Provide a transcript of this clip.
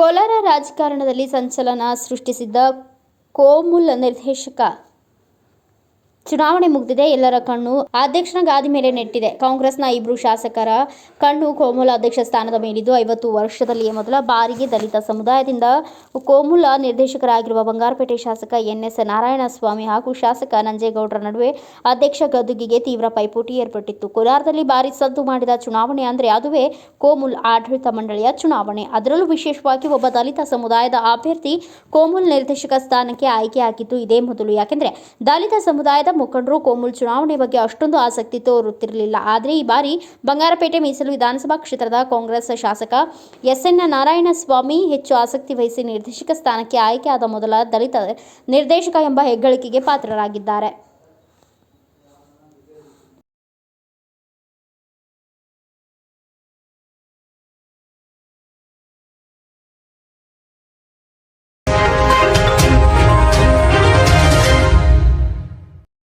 ಕೋಲಾರ ರಾಜಕಾರಣದಲ್ಲಿ ಸಂಚಲನ ಸೃಷ್ಟಿಸಿದ್ದ ಕೋಮುಲ್ ನಿರ್ದೇಶಕ ಚುನಾವಣೆ ಮುಗಿದಿದೆ, ಎಲ್ಲರ ಕಣ್ಣು ಅಧ್ಯಕ್ಷನ ಗಾದಿ ಮೇಲೆ ನೆಟ್ಟಿದೆ. ಕಾಂಗ್ರೆಸ್ನ ಇಬ್ರು ಶಾಸಕರ ಕಣ್ಣು ಕೋಮುಲ ಅಧ್ಯಕ್ಷ ಸ್ಥಾನದ ಮೇಲಿದ್ದು ಐವತ್ತು ವರ್ಷದಲ್ಲಿಯೇ ಮೊದಲ ಬಾರಿಗೆ ದಲಿತ ಸಮುದಾಯದಿಂದ ಕೋಮುಲ ನಿರ್ದೇಶಕರಾಗಿರುವ ಬಂಗಾರಪೇಟೆ ಶಾಸಕ ಎನ್ ಎಸ್ ನಾರಾಯಣಸ್ವಾಮಿ ಹಾಗೂ ಶಾಸಕ ನಂಜೇಗೌಡರ ನಡುವೆ ಅಧ್ಯಕ್ಷ ಗದ್ದುಗಿಗೆ ತೀವ್ರ ಪೈಪೋಟಿ ಏರ್ಪಟ್ಟಿತ್ತು. ಕೋಲಾರದಲ್ಲಿ ಭಾರಿ ಸದ್ದು ಮಾಡಿದ ಚುನಾವಣೆ ಅಂದರೆ ಅದುವೇ ಕೋಮುಲ್ ಆಡಳಿತ ಮಂಡಳಿಯ ಚುನಾವಣೆ. ಅದರಲ್ಲೂ ವಿಶೇಷವಾಗಿ ಒಬ್ಬ ದಲಿತ ಸಮುದಾಯದ ಅಭ್ಯರ್ಥಿ ಕೋಮುಲ್ ನಿರ್ದೇಶಕ ಸ್ಥಾನಕ್ಕೆ ಆಯ್ಕೆಯಾಗಿದ್ದು ಇದೇ ಮೊದಲು. ಯಾಕೆಂದರೆ ದಲಿತ ಸಮುದಾಯದ ಮುಖಂಡರು ಕೋಮುಲ್ ಚುನಾವಣೆ ಬಗ್ಗೆ ಅಷ್ಟೊಂದು ಆಸಕ್ತಿ ತೋರುತ್ತಿರಲಿಲ್ಲ. ಆದರೆ ಈ ಬಾರಿ ಬಂಗಾರಪೇಟೆ ಮೀಸಲು ವಿಧಾನಸಭಾ ಕ್ಷೇತ್ರದ ಕಾಂಗ್ರೆಸ್ ಶಾಸಕ ಎಸ್ ಎನ್ ನಾರಾಯಣಸ್ವಾಮಿ ಹೆಚ್ಚು ಆಸಕ್ತಿ ವಹಿಸಿ ನಿರ್ದೇಶಕ ಸ್ಥಾನಕ್ಕೆ ಆಯ್ಕೆಯಾದ ಮೊದಲ ದಲಿತ ನಿರ್ದೇಶಕ ಎಂಬ ಹೆಗ್ಗಳಿಕೆಗೆ ಪಾತ್ರರಾಗಿದ್ದಾರೆ.